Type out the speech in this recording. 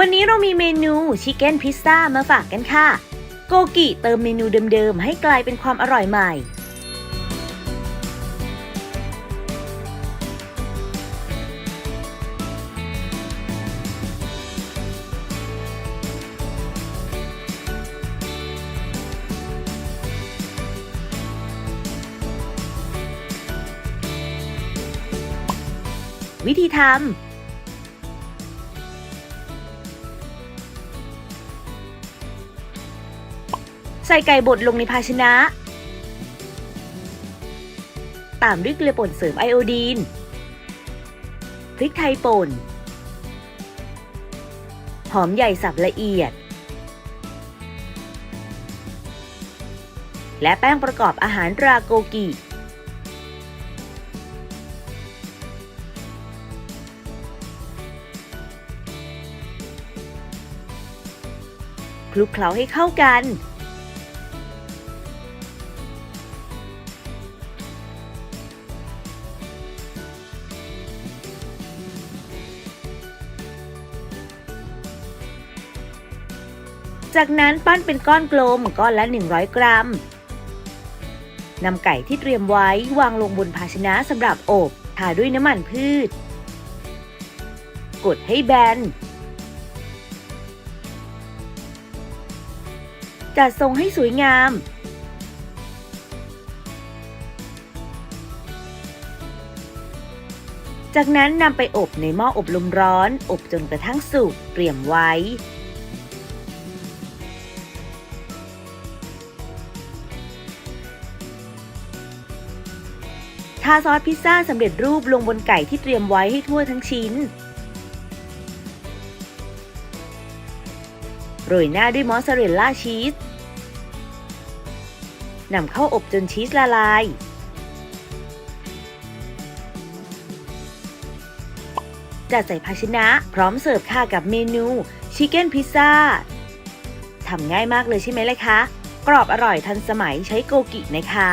วันนี้เรามีเมนูชิคเก้นพิซซ่ามาฝากกันค่ะ โกกิเติมเมนูเดิมๆ ให้กลายเป็นความอร่อยใหม่ วิธีทำ ใส่ไก่บดลงในภาชนะ ตามด้วยเกลือป่นเสริมไอโอดีน พริกไทยป่น หอมใหญ่สับละเอียด และแป้งประกอบอาหารราโกกิคลุกเคล้าให้เข้ากัน จากนั้นปั้นเป็นก้อนกลมก้อนละ 100 กรัมนำไก่ที่เตรียมไว้วางลงบนภาชนะสำหรับอบทาด้วยน้ำมันพืช กดให้แบน จัดทรงให้สวยงาม จากนั้นนำไปอบในหม้ออบลมร้อน อบจนกระทั่งสุกเตรียมไว้ ทาซอสพิซซ่าสำเร็จรูปลงบนไก่ที่เตรียมไว้ให้ทั่วทั้งชิ้น โรยหน้าด้วยมอสซาเรลล่าชีสนำเข้าอบจนชีสละลาย จัดใส่ภาชนะพร้อมเสิร์ฟค่ะกับเมนูชิคเก้นพิซซ่าทำง่ายมากเลยใช่ไหมล่ะคะ กรอบอร่อยทันสมัยใช้โกกินะคะ